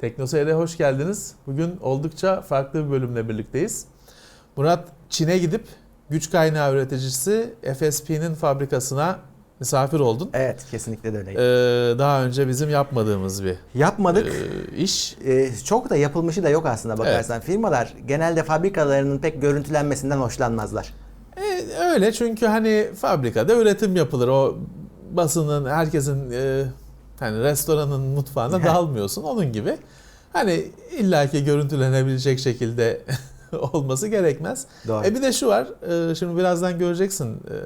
Teknoseyir'e hoş geldiniz. Bugün oldukça farklı bir bölümle birlikteyiz. Murat Çin'e gidip güç kaynağı üreticisi FSP'nin fabrikasına misafir oldun. Evet kesinlikle de Ee, öyle. daha önce bizim yapmadığımız bir Yapmadık. e, iş. Ee, çok da yapılmışı da yok aslında bakarsan. Firmalar genelde fabrikalarının pek görüntülenmesinden hoşlanmazlar. E, öyle çünkü hani fabrikada üretim yapılır. O basının, herkesin e, hani restoranın mutfağına dalmıyorsun. Onun gibi. Hani illaki görüntülenebilecek şekilde olması gerekmez. Doğru. E bir de şu var. e, şimdi birazdan göreceksin. e,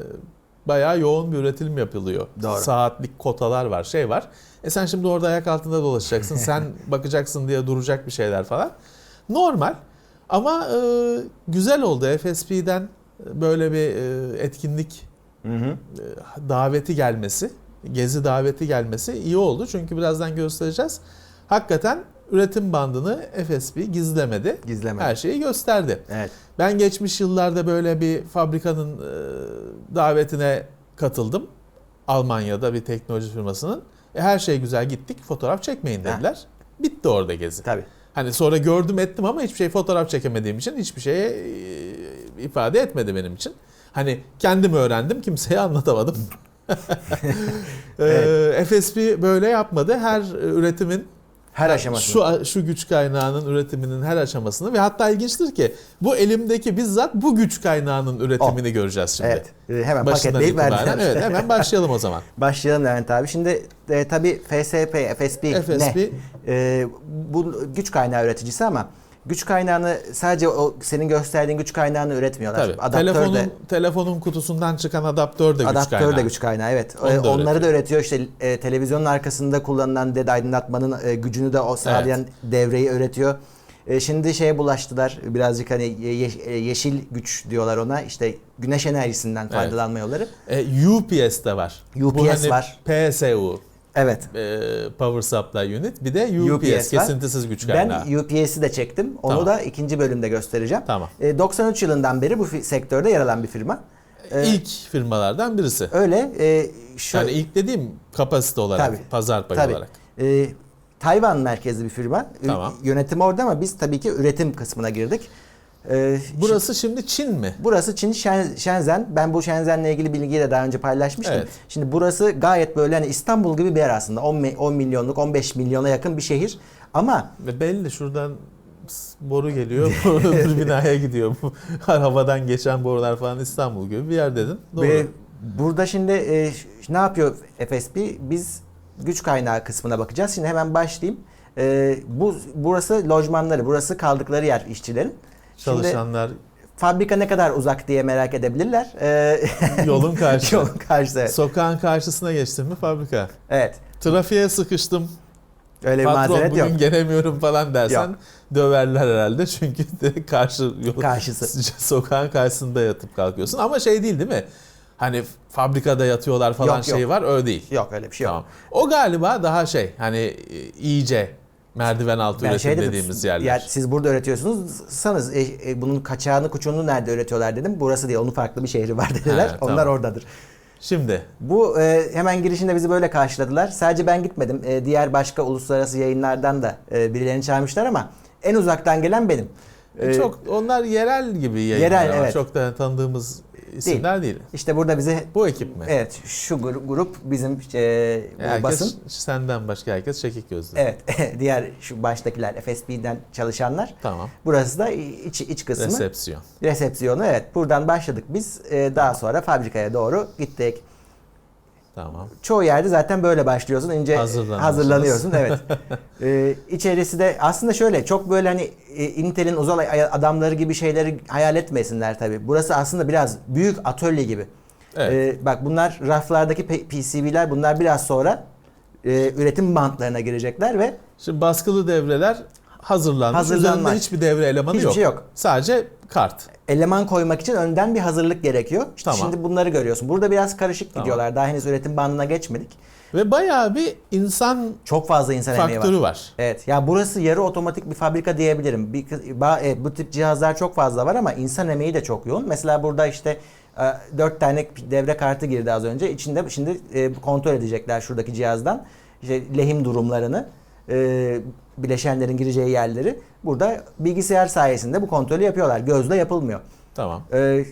bayağı yoğun bir üretim yapılıyor. Doğru. Saatlik kotalar var, şey var. E sen şimdi orada ayak altında dolaşacaksın. sen bakacaksın diye duracak bir şeyler falan. Normal. Ama e, güzel oldu. FSP'den böyle bir etkinlik Hı hı. daveti gelmesi, gezi daveti gelmesi iyi oldu. Çünkü birazdan göstereceğiz. Hakikaten üretim bandını FSP gizlemedi. Gizlemedi. Her şeyi gösterdi. Evet. Ben geçmiş yıllarda böyle bir fabrikanın e, davetine katıldım. Almanya'da bir teknoloji firmasının. E, her şey güzel gittik fotoğraf çekmeyin Ha. dediler. Bitti orada gezi. Tabii. Hani sonra gördüm ettim ama hiçbir şey fotoğraf çekemediğim için hiçbir şeye e, ifade etmedi benim için. Hani kendim öğrendim kimseye anlatamadım. Ee, FSP böyle yapmadı. Her üretimin Her aşaması. şu şu güç kaynağının üretiminin her aşamasını ve hatta ilginçtir ki bu elimdeki bizzat bu güç kaynağının üretimini göreceğiz şimdi. Evet. Ee, Hemen Başından paketleyip verdiler. Evet hemen başlayalım o zaman. Başlayalım Levent abi. Şimdi e, tabii FSP, FSP, FSP. ne? E, bu güç kaynağı üreticisi ama güç kaynağını sadece o senin gösterdiğin güç kaynağını üretmiyorlar. Tabii. Adaptör telefonun de telefonun kutusundan çıkan adaptör de güç Adaptör kaynağı. de güç kaynağı evet. Onu da Ee, Onları da üretiyor. İşte e, televizyonun arkasında kullanılan LED aydınlatmanın e, gücünü de o sağlayan devreyi üretiyor. E, şimdi şeye bulaştılar. Birazcık hani ye- e, yeşil güç diyorlar ona. İşte güneş enerjisinden faydalanma yolları. E, UPS de var. UPS Bu hani var. PSU. Evet. e, Power Supply Unit. Bir de UPS, UPS kesintisiz güç kaynağı. Ben UPS'i de çektim. Onu Tamam. da ikinci bölümde göstereceğim. Tamam. E, 93 yılından beri bu sektörde yer alan bir firma. E, İlk firmalardan birisi. öyle. E, şu, Yani ilk dediğim kapasite olarak, Tabii. pazar payı Tabii. olarak. Ee, Tayvan merkezli bir firma. Tamam. Yönetim orada ama biz tabii ki üretim kısmına girdik. Ee, Burası şimdi Çin mi? Burası Çin Şen- Shenzhen. Ben bu Shenzhen'le ilgili bilgiyi de daha önce paylaşmıştım. Evet. Şimdi burası gayet böyle hani İstanbul gibi bir yer aslında. 10, mi- 10 milyonluk, 15 milyona yakın bir şehir. Ama belli şuradan boru geliyor, bir binaya gidiyor. Havadan geçen borular falan İstanbul gibi bir yer dedin. Doğru. ve burada şimdi e, ne yapıyor FSP? Biz güç kaynağı kısmına bakacağız. Şimdi hemen başlayayım. E, bu burası lojmanları, burası kaldıkları yer işçilerin. Şimdi Çalışanlar fabrika ne kadar uzak diye merak edebilirler. Ee, yolun karşı. Yolun karşısı. evet. Sokağın karşısına geçtim mi fabrika. Evet. Trafiğe sıkıştım. Öyle bir Patron mazeret bugün yok. gelemiyorum falan dersen Yok. döverler herhalde. Çünkü de karşı yol, Karşısı. sokağın karşısında yatıp kalkıyorsun. Ama şey değil değil mi? Hani fabrikada yatıyorlar falan Yok, şey yok. var öyle değil. Yok öyle bir şey yok. Tamam. O galiba daha şey hani iyice merdiven altı Ben üretim şey dedim, dediğimiz yerler. yer- siz burada üretiyorsunuz. Sanız e, e, bunun kaçağını kuçunu nerede üretiyorlar dedim. Burası değil. Onun farklı bir şehri var dediler. He, Onlar tamam. oradadır. Şimdi Bu e, hemen girişinde bizi böyle karşıladılar. Sadece ben gitmedim. E, diğer başka uluslararası yayınlardan da e, birilerini çağırmışlar ama en uzaktan gelen benim. E, çok onlar yerel gibi yayınlar yerel, evet. çok da tanıdığımız isimler değil. İşte burada bize Bu ekip mi? evet şu gru- grup bizim e, Herkes basın. senden başka herkes çekik gözlü. Evet. diğer şu baştakiler FSB'den çalışanlar. Tamam. Burası da iç, iç kısmı. Resepsiyon. Resepsiyonu evet. Buradan başladık biz. Ee, daha sonra fabrikaya doğru gittik. Tamam. Çoğu yerde zaten böyle başlıyorsun. İnce hazırlanıyorsun. Evet. ee, içerisi de aslında şöyle çok böyle hani e, Intel'in uzay adamları gibi şeyleri hayal etmesinler tabii. Burası aslında biraz büyük atölye gibi. Evet. Ee, bak bunlar raflardaki PCB'ler bunlar biraz sonra e, üretim bantlarına girecekler ve Şimdi baskılı devreler hazırlanmış. Hazırlanmış. Üzerinde hiçbir devre elemanı Hiçbir yok. şey yok. Sadece kart. eleman koymak için önden bir hazırlık gerekiyor. İşte Tamam. Şimdi bunları görüyorsun. Burada biraz karışık Tamam. gidiyorlar. Daha henüz üretim bandına geçmedik. Ve bayağı bir insan Çok fazla insan emeği var. faktörü var. Evet. Ya burası yarı otomatik bir fabrika diyebilirim. Bir, evet, bu tip cihazlar çok fazla var ama insan emeği de çok yoğun. Mesela burada işte e, dört tane devre kartı girdi az önce. İçinde şimdi e, kontrol edecekler şuradaki cihazdan. İşte lehim durumlarını. E, bileşenlerin gireceği yerleri. Burada bilgisayar sayesinde bu kontrolü yapıyorlar. Gözle yapılmıyor. Tamam. E,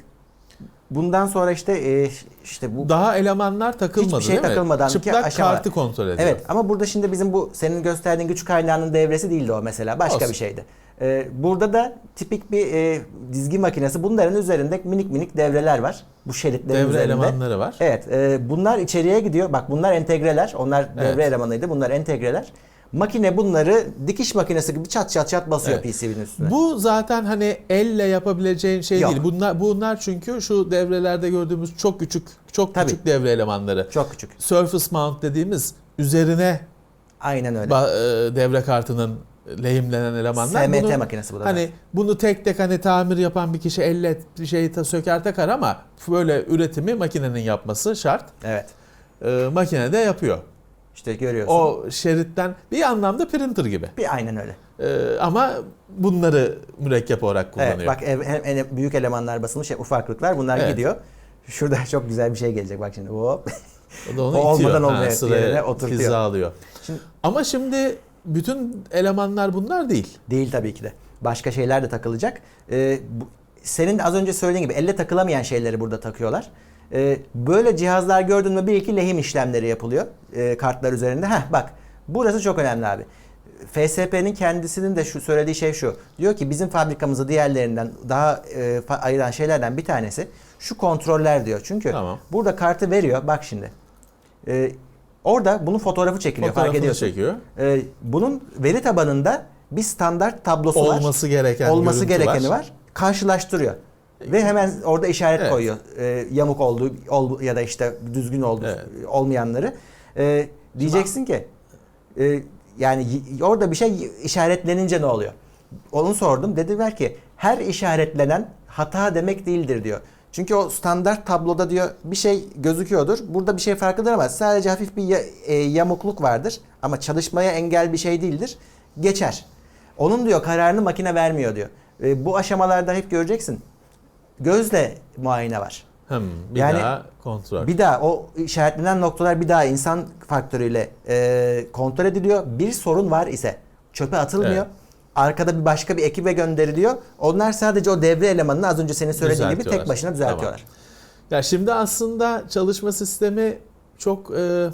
bundan sonra işte e, işte bu Daha elemanlar takılmadı Hiçbir şey değil mi? takılmadan Çıplak aşama- kartı kontrol ediyor. Evet ama burada şimdi bizim bu senin gösterdiğin güç kaynağının devresi değildi o mesela. Başka Olsun. bir şeydi. Ee, burada da tipik bir e, dizgi makinesi. Bunların üzerinde minik minik devreler var. Bu şeritlerin Devre üzerinde. elemanları var. Evet. e, bunlar içeriye gidiyor. Bak bunlar entegreler. Onlar devre Evet. elemanıydı. Bunlar entegreler. Makine bunları dikiş makinesi gibi çat çat çat basıyor Evet. PCB'nin üstüne. Bu zaten hani elle yapabileceğin şey Yok. değil. Bunlar bunlar çünkü şu devrelerde gördüğümüz çok küçük çok Tabii. küçük devre elemanları. Çok küçük. Surface mount dediğimiz üzerine Aynen öyle. e, devre kartının lehimlenen elemanlar. SMT Bunu- makinesi bu da. Hani bunu tek tek hani tamir yapan bir kişi elle bir şeyi söker takar ama böyle üretimi makinenin yapması şart. Evet. E, makine de yapıyor. İşte görüyorsun. O şeritten bir anlamda printer gibi. bir aynen öyle. E, ama bunları mürekkep olarak kullanıyor. Evet bak ev- hem, hem büyük elemanlar basılmış hem ufaklıklar bunlar Evet. gidiyor. Şurada çok güzel bir şey gelecek bak şimdi. Hop. O da onu O itiyor. olmadan Ha, olmayan sıraya oturtuyor. hizalıyor. Şimdi- Ama şimdi bütün elemanlar bunlar değil. Değil tabii ki de. Başka şeyler de takılacak. Ee, bu, senin az önce söylediğin gibi elle takılamayan şeyleri burada takıyorlar. Ee, böyle cihazlar gördün mü bir iki lehim işlemleri yapılıyor e, kartlar üzerinde. Heh bak burası çok önemli abi. FSP'nin kendisinin de şu söylediği şey şu. Diyor ki bizim fabrikamızı diğerlerinden daha e, ayıran şeylerden bir tanesi şu kontroller diyor. Çünkü Tamam. burada kartı veriyor. Bak şimdi. Ee, orada bunun fotoğrafı çekiliyor. fark Fotoğrafını ediyorsun. çekiyor. Ee, bunun veri tabanında bir standart tablosu var. Olması gereken Olması gerekeni var. Karşılaştırıyor. Ve hemen orada işaret Evet. koyuyor. Ee, yamuk oldu ol, ya da işte düzgün oldu Evet. olmayanları. Ee, diyeceksin ki e, yani orada bir şey işaretlenince ne oluyor? Onu sordum. Dediler ki her işaretlenen hata demek değildir diyor. Çünkü o standart tabloda diyor bir şey gözüküyordur. Burada bir şey farklıdır ama sadece hafif bir ya- e, yamukluk vardır. Ama çalışmaya engel bir şey değildir. Geçer. Onun diyor kararını makine vermiyor diyor. E, bu aşamalarda hep göreceksin. Gözle muayene var. Hmm, bir Yani daha kontrol. Bir daha o işaretlenen noktalar bir daha insan faktörüyle e, kontrol ediliyor. Bir sorun var ise çöpe atılmıyor. Evet. Arkada bir başka bir ekibe gönderiliyor. Onlar sadece o devre elemanını az önce senin söylediğin gibi tek başına düzeltiyorlar. Ya şimdi aslında çalışma sistemi çok e,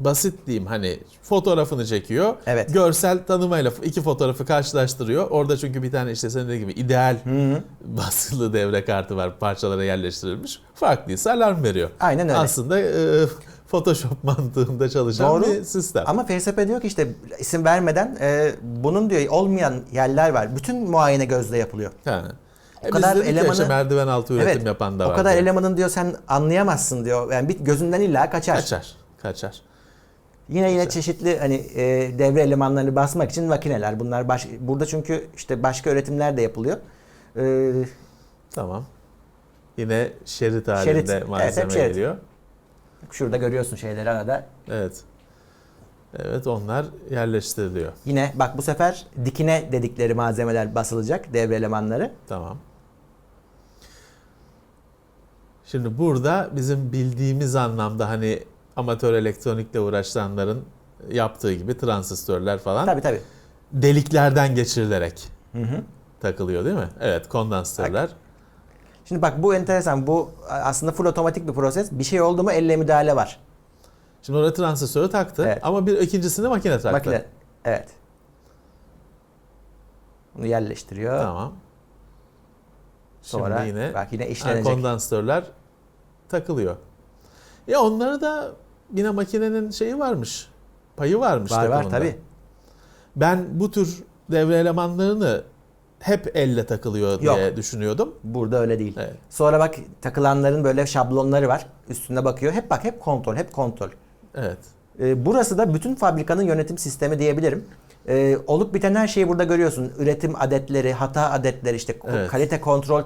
basit diyeyim. Hani fotoğrafını çekiyor. Evet. Görsel tanımayla iki fotoğrafı karşılaştırıyor. Orada çünkü bir tane işte senin dediğin gibi ideal Hı hı. basılı devre kartı var. Parçalara yerleştirilmiş. Farklıysa alarm veriyor. Aynen öyle. Aslında e, Photoshop mantığında çalışan Doğru. bir sistem. Ama FSP diyor ki işte isim vermeden e, bunun diyor olmayan yerler var. Bütün muayene gözle yapılıyor. Ha. O E kadar elemanı- işte merdiven altı üretim evet. yapan da o var. kadar diye. elemanın diyor sen anlayamazsın diyor. Yani bir gözünden illa kaçar. Kaçar. Kaçar. Yine yine çeşitli hani e, devre elemanlarını basmak için makineler. Bunlar baş, burada çünkü işte başka üretimler de yapılıyor. E, Tamam. Yine şerit halinde Şerit. Evet, hep malzeme şerit. geliyor. şurada görüyorsun şeyleri arada. Evet. Evet onlar yerleştiriliyor. Yine bak bu sefer dikine dedikleri malzemeler basılacak devre elemanları. Tamam. Şimdi burada bizim bildiğimiz anlamda hani amatör elektronikle uğraşanların yaptığı gibi transistörler falan Tabii tabii. deliklerden geçirilerek Hı hı. takılıyor değil mi? Evet kondansatörler. Şimdi bak bu enteresan. Bu aslında full otomatik bir proses. Bir şey oldu mu elle müdahale var. Şimdi orada transistörü taktı Evet. ama bir ikincisini makine taktı. Makine. Evet. Bunu yerleştiriyor. Tamam. Şimdi Sonra yine bak yine işlenecek. kondansatörler takılıyor. Ya onları da yine makinenin şeyi varmış. Payı varmış var var tabii. Ben bu tür devre elemanlarını hep elle takılıyor diye Yok. düşünüyordum. Burada öyle değil. Evet. Sonra bak takılanların böyle şablonları var. Üstüne bakıyor. Hep bak hep kontrol, hep kontrol. Evet. Ee, burası da bütün fabrikanın yönetim sistemi diyebilirim. Ee, olup biten her şeyi burada görüyorsun. Üretim adetleri, hata adetleri, işte Evet. kalite kontrol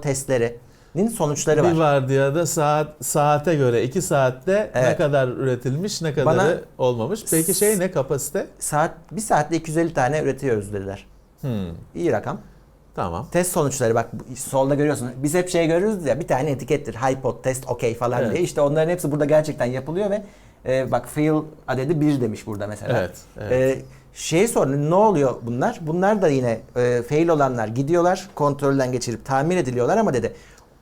testlerinin sonuçları Bir var. vardiyada saat saate göre 2 saatte ne Evet. kadar üretilmiş ne kadarı Bana- olmamış. Peki şey ne kapasite? Saat bir saatte 250 tane üretiyoruz dediler. Hmm, İyi rakam. tamam. Test sonuçları bak solda görüyorsun. Biz hep şey görürüz ya bir tane etikettir. Hypot test okey falan Evet. diye. İşte onların hepsi burada gerçekten yapılıyor ve E, bak fail adedi 1 demiş burada mesela. Evet, evet. E, şey sorun ne oluyor bunlar? Bunlar da yine e, fail olanlar gidiyorlar kontrolden geçirip tamir ediliyorlar ama dedi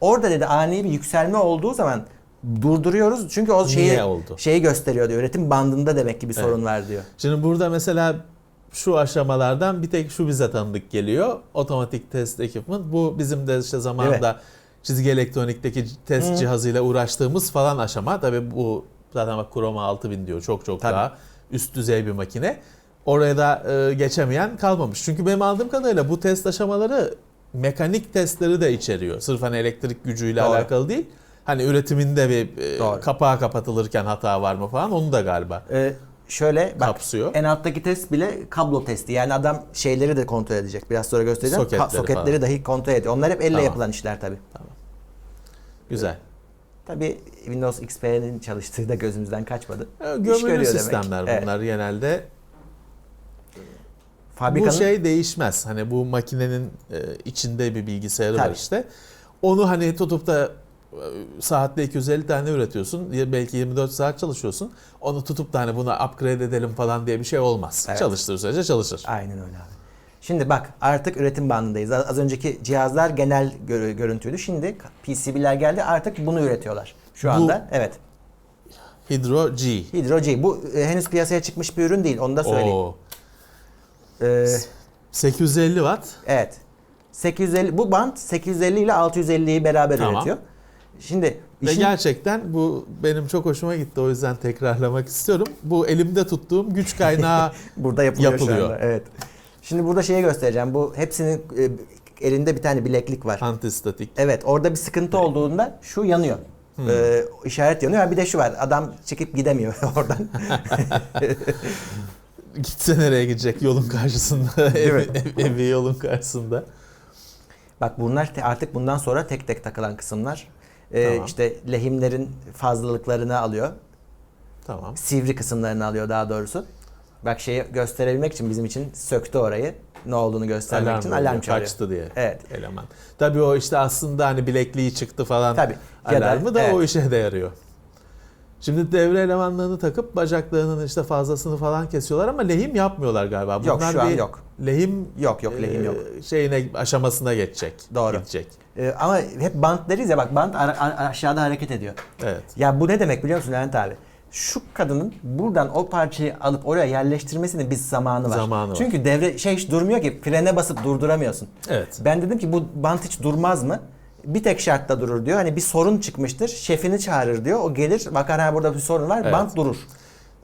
orada dedi ani bir yükselme olduğu zaman durduruyoruz çünkü o şeyi Niye oldu? şeyi gösteriyor diyor. Üretim bandında demek ki bir Evet. sorun var diyor. Şimdi burada mesela şu aşamalardan bir tek şu bize tanıdık geliyor. Otomatik test equipment. Bu bizim de işte zamanında çizgi elektronikteki test Hı. cihazıyla uğraştığımız falan aşama. Tabii bu zaten bak Chroma 6000 diyor. Çok çok Tabii. daha üst düzey bir makine. Oraya da e, geçemeyen kalmamış. Çünkü benim aldığım kadarıyla bu test aşamaları mekanik testleri de içeriyor. Sırf hani elektrik gücüyle Doğru. alakalı değil. Hani üretiminde bir e, Doğru. kapağı kapatılırken hata var mı falan onu da galiba E, şöyle bak kapsıyor. en alttaki test bile kablo testi. Yani adam şeyleri de kontrol edecek. Biraz sonra göstereceğim. Soketleri Ka- soketleri falan. dahi kontrol ediyor. Onlar hep elle Tamam. yapılan işler tabii. Güzel. Tabii Windows XP'nin çalıştığı da gözümüzden kaçmadı. E, Gömülü görüyor demek. sistemler Evet. bunlar genelde. Fabrikanın Bu şey değişmez. Hani bu makinenin e, içinde bir bilgisayarı var Tabii. işte. Onu hani tutup da e, saatte 250 tane üretiyorsun. Belki 24 saat çalışıyorsun. Onu tutup da hani buna upgrade edelim falan diye bir şey olmaz. Evet. Çalıştığı sürece çalışır. Aynen öyle abi. Şimdi bak artık üretim bandındayız. Az önceki cihazlar genel gör- görüntüydü. Şimdi PCB'ler geldi artık bunu üretiyorlar. Şu Bu- anda evet. Hydro G. Hydro G. Bu e, henüz piyasaya çıkmış bir ürün değil. Onu da söyleyeyim. Oo. Ee, 850 watt. evet. 850 bu band 850 ile 650'yi beraber Tamam. üretiyor. Şimdi Ve işin- gerçekten bu benim çok hoşuma gitti. O yüzden tekrarlamak istiyorum. Bu elimde tuttuğum güç kaynağı Burada yapılıyor, Yapılıyor. şu anda. Evet. Şimdi burada şeyi göstereceğim. Bu hepsinin e, elinde bir tane bileklik var. antistatik. Evet orada bir sıkıntı olduğunda şu yanıyor. Hmm. Ee, işaret yanıyor. Bir de şu var. Adam çıkıp gidemiyor oradan. Gitse nereye gidecek yolun karşısında. Değil mi? evi, evi yolun karşısında. Bak bunlar artık bundan sonra tek tek takılan kısımlar. Ee, Tamam. işte lehimlerin fazlalıklarını alıyor. Tamam. Sivri kısımlarını alıyor daha doğrusu. Bak şeyi gösterebilmek için bizim için söktü orayı. Ne olduğunu göstermek Alarm, için alarm çalıyor. kaçtı diye Evet. eleman. Tabii o işte aslında hani bilekliği çıktı falan Tabii. Ya da- alarmı da evet. o işe de yarıyor. Şimdi devre elemanlarını takıp bacaklarının işte fazlasını falan kesiyorlar ama lehim yapmıyorlar galiba. Yok, şu an bir yok. Lehim Yok, yok, lehim e, yok. Şeyine aşamasına geçecek. Doğru. Gidecek. Ee, ama hep bant deriz ya bak bant aşağıda hareket ediyor. Evet. Ya bu ne demek biliyor musun Levent abi? Şu kadının buradan o parçayı alıp oraya yerleştirmesinin bir zamanı var. Zamanı var. Çünkü devre şey hiç durmuyor ki frene basıp durduramıyorsun. Evet. Ben dedim ki bu bant hiç durmaz mı? Bir tek şartta durur diyor. Hani bir sorun çıkmıştır. Şefini çağırır diyor. O gelir bakar ha burada bir sorun var. Evet. Bant durur.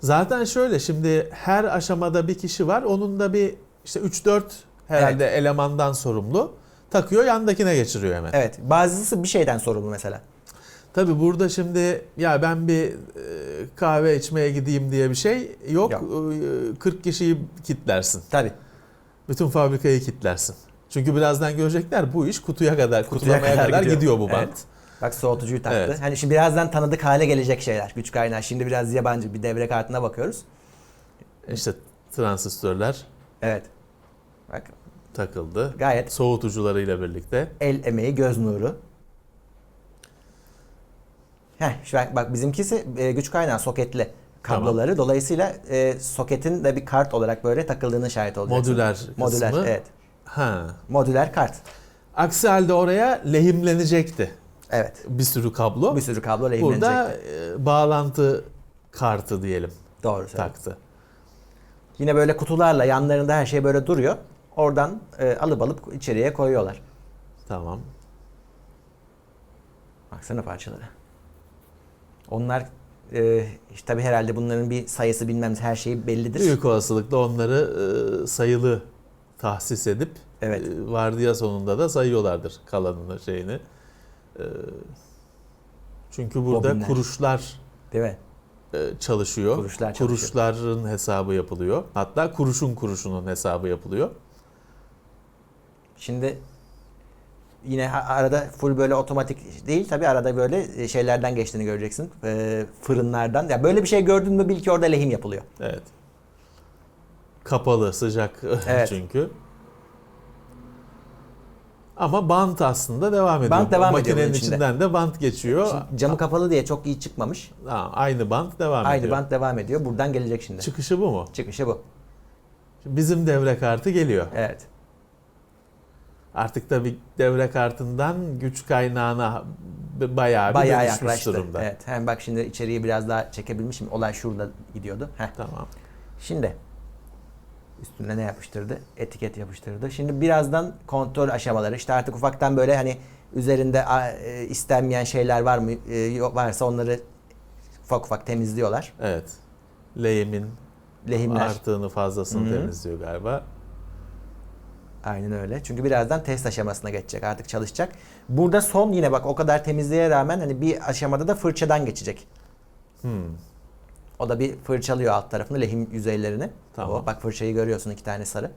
Zaten şöyle şimdi her aşamada bir kişi var. Onun da bir işte 3-4 herhalde elemandan sorumlu. Takıyor yandakine geçiriyor hemen. Evet. Bazısı bir şeyden sorumlu mesela. Tabi burada şimdi ya ben bir e, kahve içmeye gideyim diye bir şey yok. Yok. E, 40 kişiyi kitlersin. Tabii. Bütün fabrikayı kitlersin. Çünkü birazdan görecekler bu iş kutuya kadar, kutulamaya kadar kadar, gidiyor. gidiyor, bu bant. Evet. Bak soğutucuyu taktı. Evet. Hani şimdi birazdan tanıdık hale gelecek şeyler. Güç kaynağı. Şimdi biraz yabancı bir devre kartına bakıyoruz. İşte transistörler Evet. Bak takıldı. gayet Soğutucularıyla birlikte. el emeği, göz nuru. Heh, bak, bak bizimkisi e, güç kaynağı soketli kabloları. Dolayısıyla e, soketin de bir kart olarak böyle takıldığını şahit olacaksın. Modüler kısmı. Modüler, evet. Ha. Modüler kart. Aksi halde oraya lehimlenecekti Evet. bir sürü kablo. Bir sürü kablo lehimlenecekti. Burada e, bağlantı kartı diyelim Doğru taktı. Yine böyle kutularla yanlarında her şey böyle duruyor. Oradan e, alıp alıp içeriye koyuyorlar. Tamam. Baksana parçalara. Onlar e, işte tabii herhalde bunların bir sayısı bilmem her şeyi bellidir. Büyük olasılıkla onları e, sayılı tahsis edip Evet. e, vardiya sonunda da sayıyorlardır kalanını şeyini. E, çünkü burada Bobinler. kuruşlar Değil mi? e, çalışıyor. Kuruşlar çalışıyor. Kuruşların hesabı yapılıyor. Hatta kuruşun kuruşunun hesabı yapılıyor. Şimdi yine arada full böyle otomatik değil tabii arada böyle şeylerden geçtiğini göreceksin. E, fırınlardan. Ya böyle bir şey gördün mü bil ki orada lehim yapılıyor. Evet. Kapalı, sıcak Evet. çünkü. Ama bant aslında devam ediyor. Bant devam ediyor Makinenin bunun içinde. içinden de bant geçiyor. Şimdi camı kapalı diye çok iyi çıkmamış. Ha, aynı bant devam Aynı ediyor. bant devam ediyor. Buradan gelecek şimdi. Çıkışı bu mu? Çıkışı bu. Şimdi bizim devre kartı geliyor. Evet. Artık tabii devre kartından güç kaynağına bayağı bir Bayağı dönüşmüş yaklaştı. durumda. Evet. Hem bak şimdi içeriği biraz daha çekebilmişim. Olay şurada gidiyordu. Heh. Tamam. Şimdi üstüne ne yapıştırdı? Etiket yapıştırdı. Şimdi birazdan kontrol aşamaları. İşte artık ufaktan böyle hani üzerinde e, istenmeyen şeyler var mı? E, yok- varsa onları ufak ufak temizliyorlar. Evet. Lehimin Lehimler. arttığını fazlasını Hı hı. temizliyor galiba. Aynen öyle. Çünkü birazdan test aşamasına geçecek. Artık çalışacak. Burada son yine bak o kadar temizliğe rağmen hani bir aşamada da fırçadan geçecek. Hmm. O da bir fırçalıyor alt tarafını lehim yüzeylerini. Tamam. O, bak fırçayı görüyorsun iki tane sarı.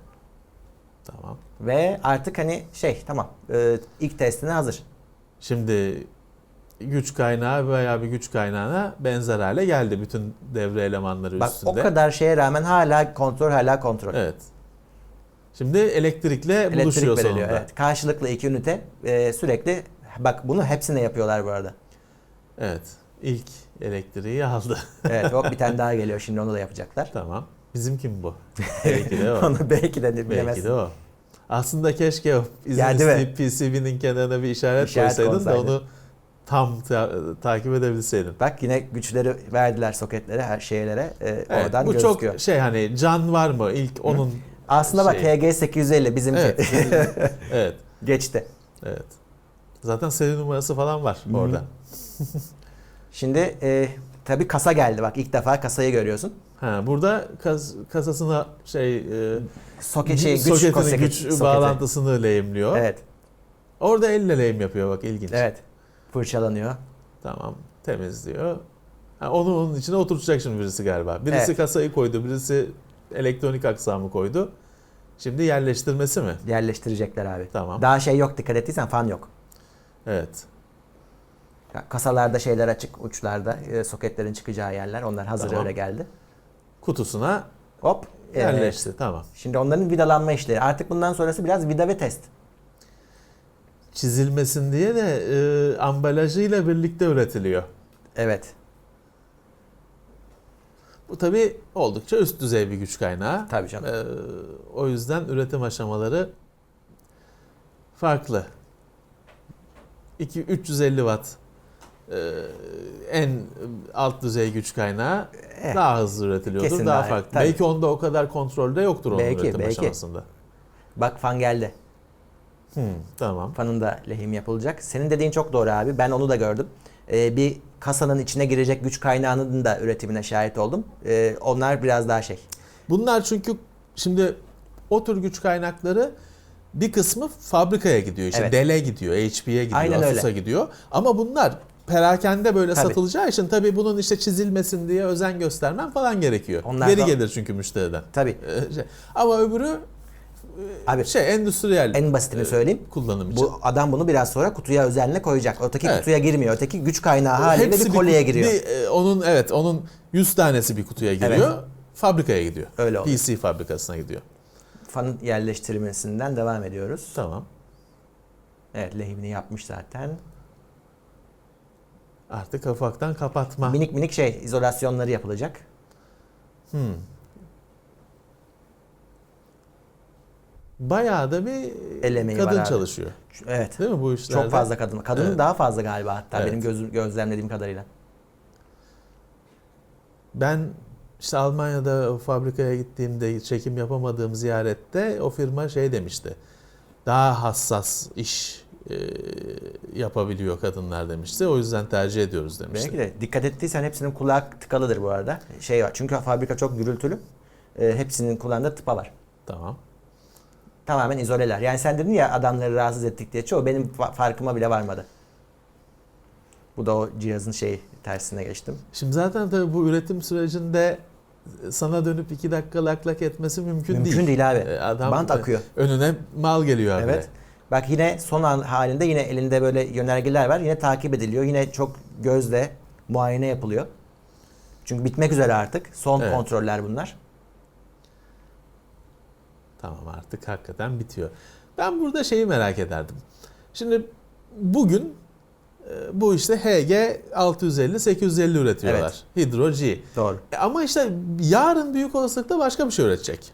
Tamam. Ve artık hani şey tamam e, ilk testine hazır. Şimdi güç kaynağı veya bir güç kaynağına benzer hale geldi bütün devre elemanları Bak üstünde. o kadar şeye rağmen hala kontrol hala kontrol. Evet. Şimdi elektrikle Elektrik buluşuyor veriliyor. sonunda. Evet. Karşılıklı iki ünite e, sürekli bak bunu hepsine yapıyorlar bu arada. Evet. İlk elektriği aldı. Evet hop bir tane daha geliyor şimdi onu da yapacaklar. tamam. Bizim kim bu? Belki de o. onu belki de Belki bilemezsin. de o. Aslında keşke o izin Yani isteyip PCB'nin kenarına bir işaret, İşaret koysaydın da konsaydın. onu tam ta- takip edebilseydin. Bak yine güçleri verdiler soketlere, her şeylere. E, Evet, oradan bu gözüküyor. çok şey hani can var mı? İlk onun Aslında bak şey- HG850 bizimki Evet. evet. geçti. Evet. Zaten seri numarası falan var Hı. orada. Şimdi e, tabii kasa geldi bak ilk defa kasayı görüyorsun. Ha, burada kas, kasasına şey e, Soket şey güç soketinin koseki- güç soketi. bağlantısını lehimliyor. Evet. Orada elle lehim yapıyor bak ilginç. Evet. Fırçalanıyor. Tamam temizliyor. Ha, onu onun içine oturtacak şimdi birisi galiba. Birisi Evet. kasayı koydu, birisi elektronik aksamı koydu. Şimdi yerleştirmesi mi? Yerleştirecekler abi. Tamam. Daha şey yok dikkat ettiysen fan yok. Evet. Kasalarda şeyler açık uçlarda e, soketlerin çıkacağı yerler onlar hazır Tamam. öyle geldi. Kutusuna Hop. evet. yerleşti. Tamam. Şimdi onların vidalanma işleri. Artık bundan sonrası biraz vida ve test. Çizilmesin diye de e, ambalajıyla birlikte üretiliyor. Evet. Bu tabii oldukça üst düzey bir güç kaynağı. Tabii canım. Ee, o yüzden üretim aşamaları farklı. 2 350 watt e, en alt düzey güç kaynağı Eh, daha hızlı üretiliyordur, kesin daha daha, farklı. tabii. Belki onda o kadar kontrolde yoktur onun Belki, üretim belki. aşamasında. Bak fan geldi. Hmm, tamam. Fanın da lehim yapılacak. Senin dediğin çok doğru abi. Ben onu da gördüm. Ee, bir kasanın içine girecek güç kaynağının da üretimine şahit oldum. Ee, onlar biraz daha şey. Bunlar çünkü şimdi o tür güç kaynakları bir kısmı fabrikaya gidiyor. İşte Evet. Dell'e gidiyor, HP'ye gidiyor, Aynen öyle. Asus'a gidiyor. Ama bunlar perakende böyle Tabii. satılacağı için tabii bunun işte çizilmesin diye özen göstermen falan gerekiyor. Onlar Geri da- gelir çünkü müşteriden. Tabii. Ee, şey- Ama öbürü Abi şey endüstriyel en basitini e, söyleyeyim. kullanım için. Bu adam bunu biraz sonra kutuya özelliğine koyacak. Öteki Evet. kutuya girmiyor. Öteki güç kaynağı haliyle bir kolyeye giriyor. bir, e, onun evet onun 100 tanesi bir kutuya giriyor. Fabrikaya gidiyor. Öyle oluyor. PC fabrikasına gidiyor. Fanın yerleştirilmesinden devam ediyoruz. Tamam. Evet lehimini yapmış zaten. Artık ufaktan kapatma. Minik minik şey izolasyonları yapılacak. Hmm. Bayağı da bir El emeği var kadın abi. çalışıyor. Evet. Değil mi bu işlerde? Çok fazla kadın. Kadının Evet. daha fazla galiba hatta Evet. benim gözüm, gözlemlediğim kadarıyla. Ben işte Almanya'da fabrikaya gittiğimde çekim yapamadığım ziyarette o firma şey demişti. Daha hassas iş e, yapabiliyor kadınlar demişti. O yüzden tercih ediyoruz demişti. Belki de dikkat ettiysen hepsinin kulağı tıkalıdır bu arada. Şey var. Çünkü fabrika çok gürültülü. Ee, hepsinin kulağında tıpa var. Tamam. Tamamen izoleler. Yani sen dedin ya adamları rahatsız ettik diye. Çoğu benim fa- farkıma bile varmadı. Bu da o cihazın şey tersine geçtim. Şimdi zaten tabii bu üretim sürecinde sana dönüp iki dakika lak lak etmesi mümkün, Mümkün değil. değil abi. E, Adam Bant akıyor. önüne mal geliyor abi. Evet. Bak yine son halinde yine elinde böyle yönergeler var. Yine takip ediliyor. Yine çok gözle muayene yapılıyor. Çünkü bitmek üzere artık. Son Evet. kontroller bunlar. Tamam artık hakikaten bitiyor. Ben burada şeyi merak ederdim. Şimdi bugün e, bu işte HG 650 850 üretiyorlar. Hydro G. Doğru. E Ama işte yarın büyük olasılıkla başka bir şey üretecek.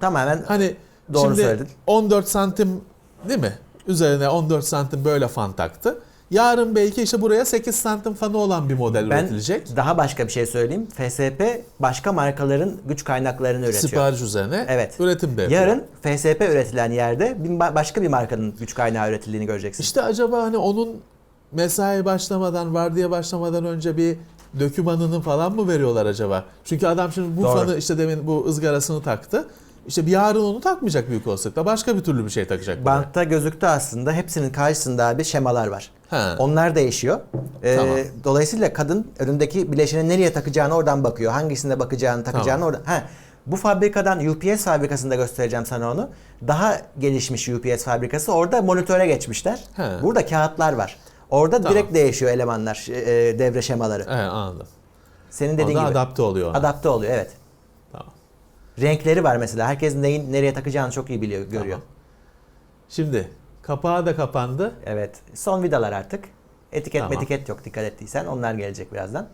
Tamamen Hani Doğru şimdi söyledin. 14 santim değil mi? Üzerine 14 santim böyle fan taktı. Yarın belki işte buraya 8 santim fanı olan bir model ben üretilecek. daha başka bir şey söyleyeyim. FSP başka markaların güç kaynaklarını üretiyor. Sipariş üzerine Evet. üretim de yapıyor. Yarın FSP üretilen yerde başka bir markanın güç kaynağı üretildiğini göreceksin. İşte acaba hani onun mesai başlamadan, vardiya başlamadan önce bir dökümanını falan mı veriyorlar acaba? Çünkü adam şimdi bu Doğru. fanı işte demin bu ızgarasını taktı. İşte bir yarın onu takmayacak büyük olasılıkla. Başka bir türlü bir şey takacak. buraya. Bantta gözüktü aslında hepsinin karşısında abi şemalar var. Ha. Onlar değişiyor. Ee, Tamam. Dolayısıyla kadın önündeki bileşeni nereye takacağını oradan bakıyor. Hangisinde bakacağını takacağını Tamam. oradan. Ha, bu fabrikadan UPS fabrikasında göstereceğim sana onu. Daha gelişmiş UPS fabrikası orada monitöre geçmişler. He. Burada kağıtlar var. Orada Tamam. direkt değişiyor elemanlar, e, e, devre şemaları. Evet anladım. Senin dediğin da gibi. adapte oluyor ona. Adapte oluyor evet. Renkleri var mesela. Herkes neyin nereye takacağını çok iyi biliyor, görüyor. Tamam. Şimdi kapağı da kapandı. Evet. Son vidalar artık. Etiket Tamam. metiket yok dikkat ettiysen. Onlar gelecek birazdan.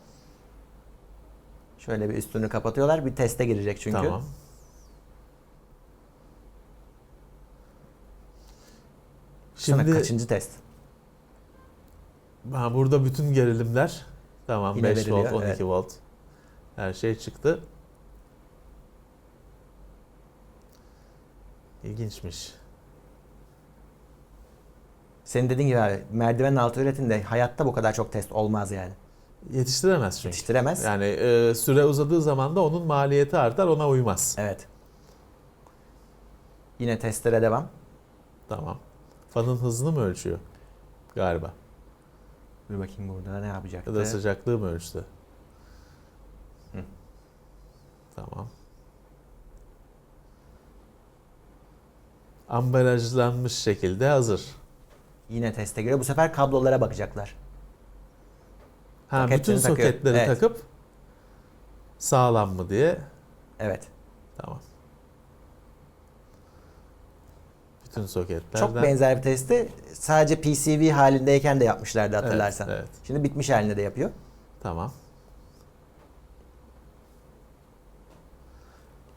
Şöyle bir üstünü kapatıyorlar. Bir teste girecek çünkü. Tamam. Sana Şimdi kaçıncı test? ha, burada bütün gerilimler tamam Yine 5 veriliyor, volt 12 evet. volt her şey çıktı. İlginçmiş. Senin dediğin gibi abi merdivenin altı üretimde hayatta bu kadar çok test olmaz yani. Yetiştiremez çünkü. Yetiştiremez. Yani e, süre uzadığı zaman da onun maliyeti artar ona uymaz. Evet. Yine testlere devam. Tamam. Fanın hızını mı ölçüyor? Galiba. Bir bakayım burada ne yapacaktı. Ya da sıcaklığı mı ölçtü? Hı. Tamam. Ambalajlanmış şekilde hazır. Yine teste giriyor. Bu sefer kablolara bakacaklar. Ha, Soketleri bütün takıyor. soketleri Evet. takıp sağlam mı diye. Evet. Tamam. Bütün soketlerden. Çok benzer bir testi sadece PCV halindeyken de yapmışlardı hatırlarsan. Evet, evet. Şimdi bitmiş halinde de yapıyor. Tamam.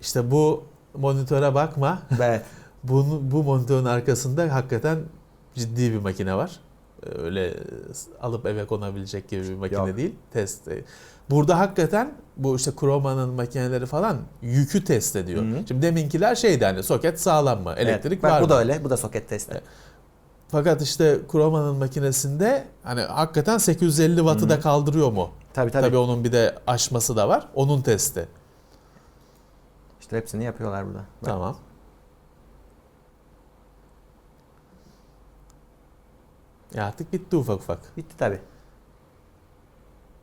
İşte bu monitöre bakma. Evet. Bu, bu monitörün arkasında hakikaten ciddi bir makine var. Öyle alıp eve konabilecek gibi bir makine Yok. değil. Test. Burada hakikaten bu işte Chroma'nın makineleri falan yükü test ediyor. Hı hı. Şimdi deminkiler şeydi hani soket sağlam mı? Elektrik Evet. Bak, var bu mı? da öyle. Bu da soket testi. Evet. Fakat işte Chroma'nın makinesinde hani hakikaten 850 wattı da kaldırıyor mu? Tabii tabii. Tabii onun bir de aşması da var. Onun testi. İşte hepsini yapıyorlar burada. Tamam. Ya artık bitti ufak ufak. Bitti tabii.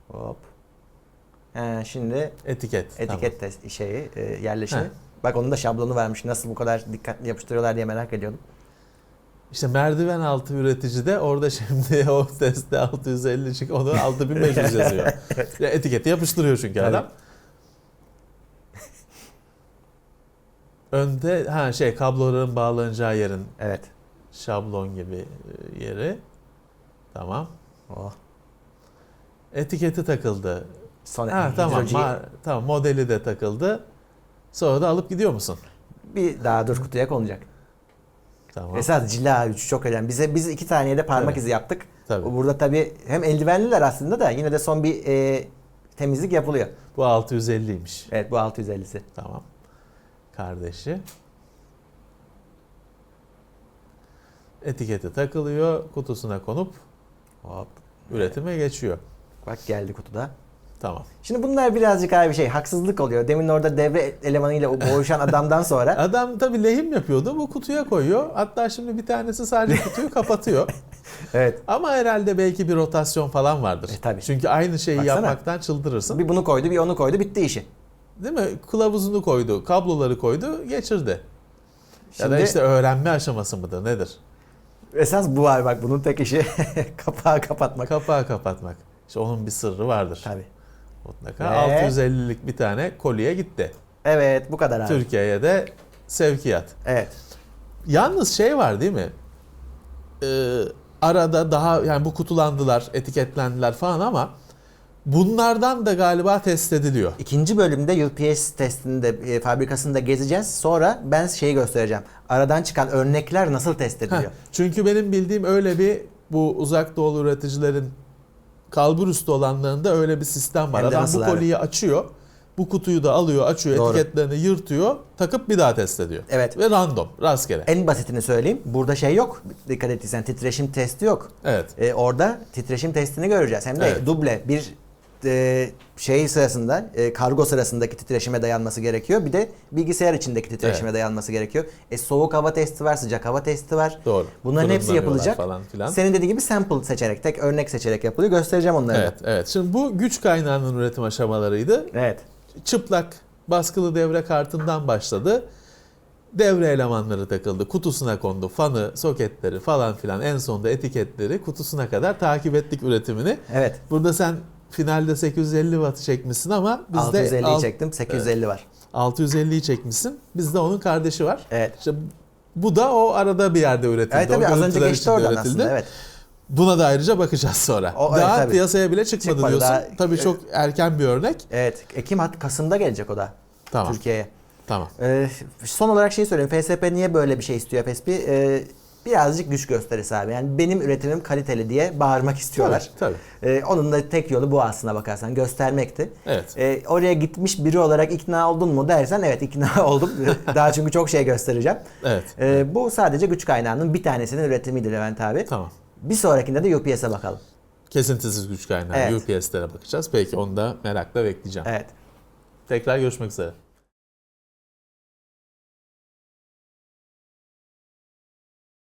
Hop. He, şimdi Etiket. etiket test şeyi e, yerleşimi. Heh. Bak onun da şablonu vermiş. Nasıl bu kadar dikkatli yapıştırıyorlar diye merak ediyordum. İşte merdiven altı üretici de orada şimdi o testte 650 çık onu 6500 yazıyor. Ya etiketi yapıştırıyor çünkü Tabii. adam. Önde ha şey kabloların bağlanacağı yerin Evet. şablon gibi e, yeri. Tamam. Oh. Etiketi takıldı. Son Ha tamam. ma- tamam modeli de takıldı. Sonra da alıp gidiyor musun? Bir daha dur kutuya konacak. Tamam. Esas cila gücü çok önemli. Bize biz iki taneye de parmak Evet. izi yaptık. Tabii. Burada tabii hem eldivenliler aslında da yine de son bir e, temizlik yapılıyor. Bu 650'ymiş. Evet bu 650'si. Tamam. Kardeşi. Etiketi takılıyor, kutusuna konup Hop. üretime geçiyor. Bak geldi kutuda. Tamam. Şimdi bunlar birazcık abi şey haksızlık oluyor. Demin orada devre elemanıyla boğuşan adamdan sonra Adam tabii lehim yapıyordu. Bu kutuya koyuyor. Hatta şimdi bir tanesi sadece kutuyu kapatıyor. evet Ama herhalde belki bir rotasyon falan vardır. E, tabii. Çünkü aynı şeyi Baksana. yapmaktan çıldırırsın. bir bunu koydu bir onu koydu bitti işi. Değil mi? Kılavuzunu koydu, kabloları koydu, geçirdi. Ya da Şimdi- işte öğrenme aşaması mıdır, nedir? Esas bu abi bak bunun tek işi kapağı kapatmak. Kapağı kapatmak. İşte onun bir sırrı vardır. Tabii. Mutlaka. Ve- 650'lik bir tane kolye gitti. Evet bu kadar abi. Türkiye'ye de sevkiyat. Evet. Yalnız şey var değil mi? Ee, arada daha yani bu kutulandılar, etiketlendiler falan ama bunlardan da galiba test ediliyor. İkinci bölümde UPS testinde e, fabrikasında gezeceğiz. Sonra ben şeyi göstereceğim. Aradan çıkan örnekler nasıl test Heh, ediliyor? çünkü benim bildiğim öyle bir bu uzak doğulu üreticilerin kalbur üstü olanlarında öyle bir sistem var. Adam bu abi? koliyi açıyor. Bu kutuyu da alıyor, açıyor, Doğru. etiketlerini yırtıyor, takıp bir daha test ediyor. Evet. Ve random, rastgele. En basitini söyleyeyim. Burada şey yok. Dikkat ettiysen titreşim testi yok. Evet. E, orada titreşim testini göreceğiz. Hem de Evet. duble bir e, şey sırasında e, kargo sırasındaki titreşime dayanması gerekiyor. Bir de bilgisayar içindeki titreşime Evet. dayanması gerekiyor. E, soğuk hava testi var, sıcak hava testi var. Doğru. Bunların hepsi Fırınlanıyorlar yapılacak. falan filan. Senin dediğin gibi sample seçerek, tek örnek seçerek yapılıyor. Göstereceğim onları. Evet, evet. Şimdi bu güç kaynağının üretim aşamalarıydı. Evet. Çıplak baskılı devre kartından başladı. Devre elemanları takıldı. Kutusuna kondu. Fanı, soketleri falan filan en sonunda etiketleri kutusuna kadar takip ettik üretimini. Evet. Burada sen finalde 850 watt çekmişsin ama bizde 650'yi alt- çektim, 850 var. 650'yi çekmişsin. Bizde onun kardeşi var. Evet. İşte bu da o arada bir yerde üretildi. Evet tabii O az önce geçti oradan üretildi. aslında. Evet. Buna da ayrıca bakacağız sonra. O- evet, daha tabii. piyasaya bile çıkmadı, Çıkmadı, diyorsun. daha- tabii çok erken bir örnek. Evet. Ekim Kasım'da gelecek o da Tamam. Türkiye'ye. Tamam. Ee, son olarak şey söyleyeyim. FSP niye böyle bir şey istiyor FSP? Ee, birazcık güç gösterisi abi. Yani benim üretimim kaliteli diye bağırmak istiyorlar. Tabii, Ee, onun da tek yolu bu aslına bakarsan göstermekti. Evet. Ee, oraya gitmiş biri olarak ikna oldun mu dersen evet ikna oldum. Daha çünkü çok şey göstereceğim. Evet. Ee, bu sadece güç kaynağının bir tanesinin üretimiydi Levent abi. Tamam. Bir sonrakinde de UPS'e bakalım. Kesintisiz güç kaynağı Evet. UPS'lere bakacağız. Peki onu da merakla bekleyeceğim. Evet. Tekrar görüşmek üzere.